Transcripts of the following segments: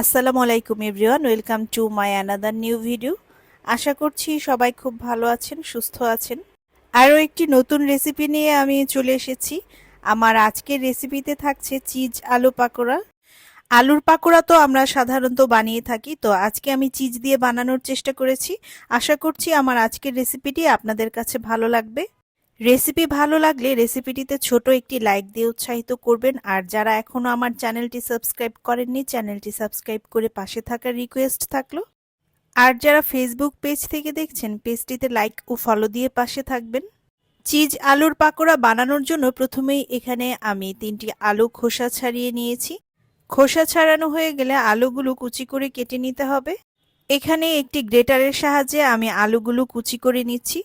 আসসালামু আলাইকুম everyone, welcome to my another new video. আশা করছি সবাই খুব ভালো আছেন, সুস্থ আছেন। আরও একটি নতুন রেসিপি নিয়ে আমি চলে এসেছি। আমার আজকের রেসিপিতে থাকছে চিজ আলু পাকোড়া। আলুর পাকোড়া তো আমরা সাধারণত বানিয়ে থাকি, তো আজকে আমি চিজ দিয়ে বানানোর চেষ্টা করেছি। আশা করছি আমার আজকের রেসিপিটি আপনাদের কাছে ভালো লাগবে। রেসিপি ভালো লাগলে রেসিপিটিতে ছোট একটি লাইক দিয়ে উৎসাহিত করবেন। আর যারা এখনও আমার চ্যানেলটি সাবস্ক্রাইব করেননি, চ্যানেলটি সাবস্ক্রাইব করে পাশে থাকার রিকোয়েস্ট থাকল। আর যারা ফেসবুক পেজ থেকে দেখছেন পেজটিতে লাইক ও ফলো দিয়ে পাশে থাকবেন। চিজ আলুর পাকোড়া বানানোর জন্য প্রথমেই এখানে আমি তিনটি আলু খোসা ছাড়িয়ে নিয়েছি। খোসা ছাড়ানো হয়ে গেলে আলুগুলো কুচি করে কেটে নিতে হবে। এখানে একটি গ্রেটারের সাহায্যে আমি আলুগুলো কুচি করে নিচ্ছি।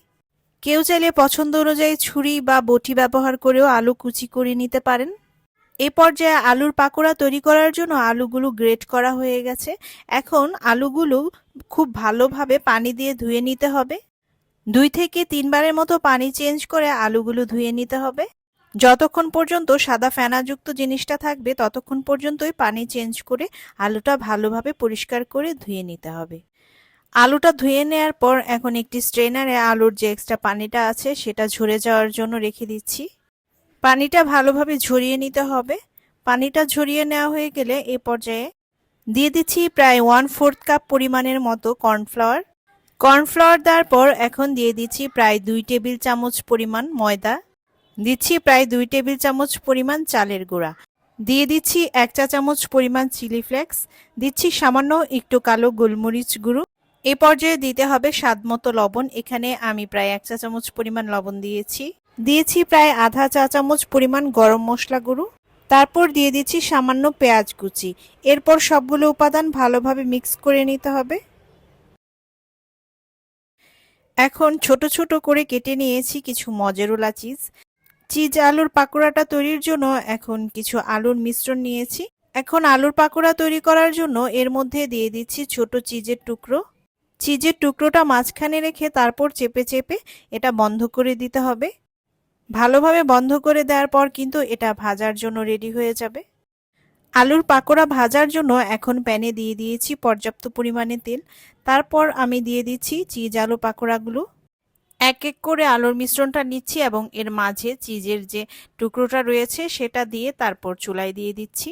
কেউ চাইলে পছন্দ অনুযায়ী ছুরি বা বটি ব্যবহার করেও আলু কুচি করে নিতে পারেন। এ পর্যায়ে আলুর পাকোড়া তৈরি করার জন্য আলুগুলো গ্রেট করা হয়ে গেছে। এখন আলুগুলো খুব ভালোভাবে পানি দিয়ে ধুয়ে নিতে হবে। দুই থেকে তিনবারের মতো পানি চেঞ্জ করে আলুগুলো ধুয়ে নিতে হবে। যতক্ষণ পর্যন্ত সাদা ফেনাযুক্ত জিনিসটা থাকবে, ততক্ষণ পর্যন্তই পানি চেঞ্জ করে আলুটা ভালোভাবে পরিষ্কার করে ধুয়ে নিতে হবে। আলুটা ধুয়ে নেওয়ার পর এখন একটি স্ট্রেনারে আলুর যে এক্সট্রা পানিটা আছে সেটা ঝরে যাওয়ার জন্য রেখে দিচ্ছি। পানিটা ভালোভাবে ঝরিয়ে নিতে হবে। পানিটা ঝরিয়ে নেওয়া হয়ে গেলে এ পর্যায়ে দিয়ে দিচ্ছি প্রায় ওয়ান ফোর্থ কাপ পরিমাণের মতো কর্নফ্লাওয়ার। কর্নফ্লাওয়ার দেওয়ার পর এখন দিয়ে দিচ্ছি প্রায় দুই টেবিল চামচ পরিমাণ ময়দা। দিচ্ছি প্রায় দুই টেবিল চামচ পরিমাণ চালের গুঁড়া। দিয়ে দিচ্ছি এক চা চামচ পরিমাণ চিলি ফ্লেক্স। দিচ্ছি সামান্য একটু কালো গোলমরিচ গুঁড়ো। এ পর্যায়ে দিতে হবে স্বাদ মতো লবণ। এখানে আমি প্রায় এক চা চামচ পরিমাণ লবণ দিয়েছি। দিয়েছি প্রায় আধা চা চামচ পরিমাণ গরম মশলা গুঁড়ো। তারপর দিয়ে দিচ্ছি সামান্য পেঁয়াজ কুচি। এরপর সবগুলো উপাদান ভালোভাবে মিক্স করে নিতে হবে। এখন ছোট ছোট করে কেটে নিয়েছি কিছু মজেরোলা চিজ। চিজ আলুর পাকোড়াটা তৈরির জন্য এখন কিছু আলুর মিশ্রণ নিয়েছি। এখন আলুর পাকোড়া তৈরি করার জন্য এর মধ্যে দিয়ে দিচ্ছি ছোট চিজের টুকরো। চিজের টুকরোটা মাঝখানে রেখে তারপর চেপে চেপে এটা বন্ধ করে দিতে হবে। ভালোভাবে বন্ধ করে দেওয়ার পর কিন্তু এটা ভাজার জন্য রেডি হয়ে যাবে। আলুর পাকোড়া ভাজার জন্য এখন প্যানে দিয়ে দিয়েছি পর্যাপ্ত পরিমাণে তেল। তারপর আমি দিয়ে দিচ্ছি চিজ আলু পাকোড়াগুলো। এক এক করে আলুর মিশ্রণটা নিচ্ছি এবং এর মাঝে চিজের যে টুকরোটা রয়েছে সেটা দিয়ে তারপর চুলায় দিয়ে দিচ্ছি।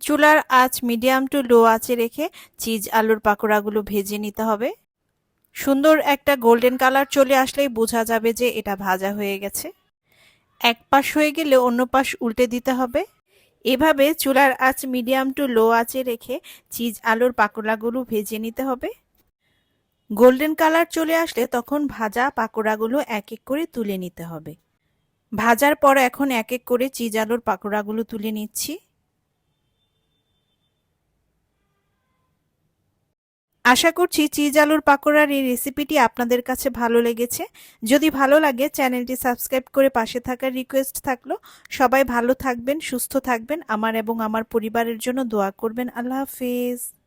চুলার আঁচ মিডিয়াম টু লো আঁচে রেখে চিজ আলুর পাকোড়াগুলো ভেজে নিতে হবে। সুন্দর একটা গোল্ডেন কালার চলে আসলেই বোঝা যাবে যে এটা ভাজা হয়ে গেছে। এক পাশ হয়ে গেলে অন্য পাশ উল্টে দিতে হবে। এভাবে চুলার আঁচ মিডিয়াম টু লো আঁচে রেখে চিজ আলুর পাকোড়াগুলো ভেজে নিতে হবে। গোল্ডেন কালার চলে আসলে তখন ভাজা পাকোড়াগুলো এক এক করে তুলে নিতে হবে। ভাজার পর এখন এক এক করে চিজ আলুর পাকোড়াগুলো তুলে নিচ্ছি। আশা করছি চিজ আলুর পাকোড়ার এই রেসিপিটি আপনাদের কাছে ভালো লেগেছে। যদি ভালো লাগে, চ্যানেলটি সাবস্ক্রাইব করে পাশে থাকার রিকোয়েস্ট থাকল। সবাই ভালো থাকবেন, সুস্থ থাকবেন। আমার এবং আমার পরিবারের জন্য দোয়া করবেন। আল্লাহ হাফিজ।